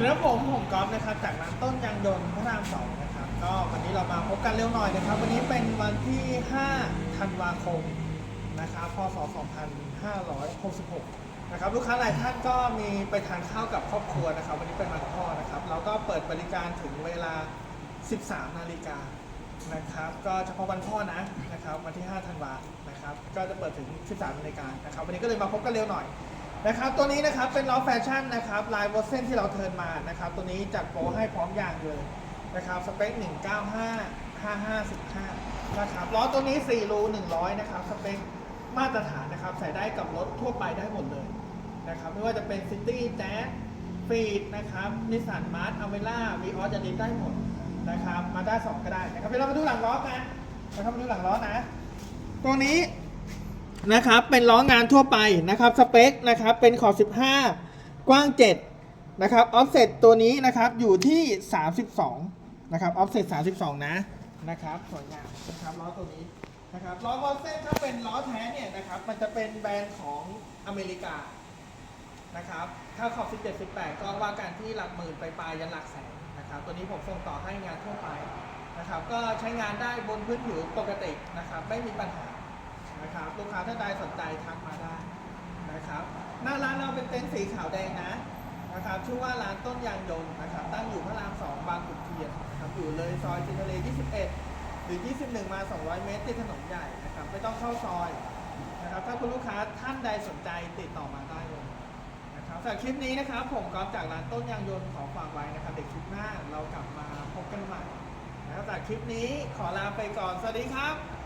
สวัสดีครับผมผมก๊อฟนะครับจากร้านต้นยางยนต์พระรามสองนะครับ ก็วันนี้เรามาพบกันเร็วหน่อยนะครับ วันนี้เป็นวันที่ 5 ธันวาคมนะครับพศ 2566 นะครับ ลูกค้าหลายท่านก็มีไปทานข้าวกับครอบครัวนะครับ วันนี้เป็นวันพ่อนะครับ เราก็เปิดบริการถึงเวลา 13 นาฬิกานะครับ ก็เฉพาะวันพ่อนะนะครับ วันที่ 5 ธันวานะครับ ก็จะเปิดถึง 13 นาฬิกานะครับ วันนี้ก็เลยมาพบกันเร็วหน่อย นะครับตัวนี้นะครับเป็นล้อแฟชั่นนะครับลายวอเซนที่เราเทิร์นมานะครับตัวนี้จัดโปรให้พร้อมยางเลยนะครับสเปค 195 5515นะครับล้อตัวนี้ 4 รู 100 นะครับสเปคมาตรฐานนะครับใส่ได้กับรถทั่วไปได้หมดเลยนะครับไม่ว่าจะเป็นซิตี้แจ๊สฟีดนะครับนิสสันมาร์ทอเวล่าวีออสจะดิได้หมดนะครับมาด้า2ก็ได้นะครับเดี๋ยวเรามาดูหลังล้อกันนะครับมาดูหลังล้อนะ ตัวนี้ นะครับเป็นล้องานทั่วไปนะครับสเปคนะครับเป็นขอบ 15 กว้าง 7 นะครับออฟเซตตัวนี้นะครับอยู่ที่ 32 นะครับออฟเซต32 นะนะครับสวยงามนะครับล้อตัวนี้นะครับล้อวอลเซนถ้าเป็นล้อแท้เนี่ยนะครับมันจะเป็นแบรนด์ของอเมริกานะครับถ้าขอบ 17 18 ก็ว่ากันที่หลักหมื่นไปปลายยันหลักแสนนะครับตัวนี้ผมส่งต่อให้งานทั่วไปนะครับก็ใช้งานได้บนพื้นผิวปกตินะครับไม่มีปัญหา นะครับลูกค้าท่านใดสนใจทักมาได้นะครับหน้าร้านเราเป็นเต็นท์สีขาวแดงนะนะครับชื่อว่าร้านต้นยางยนต์นะครับตั้งอยู่พระรามสองบางขุนเทียนนะครับอยู่เลยซอยจินทะเล21 หรือ 21 มา 200 เมตรติดถนนใหญ่นะครับไม่ต้องเข้าซอยนะครับถ้าคุณลูกค้าท่านใดสนใจติดต่อมาได้เลยนะครับสำหรับคลิปนี้นะครับ ผมกอฟจากร้านต้นยางยนต์ขอฝากไว้นะครับ เด็กคลิปหน้าเรากลับมาพบกันใหม่นะครับจากคลิปนี้ขอลาไปก่อน สวัสดีครับ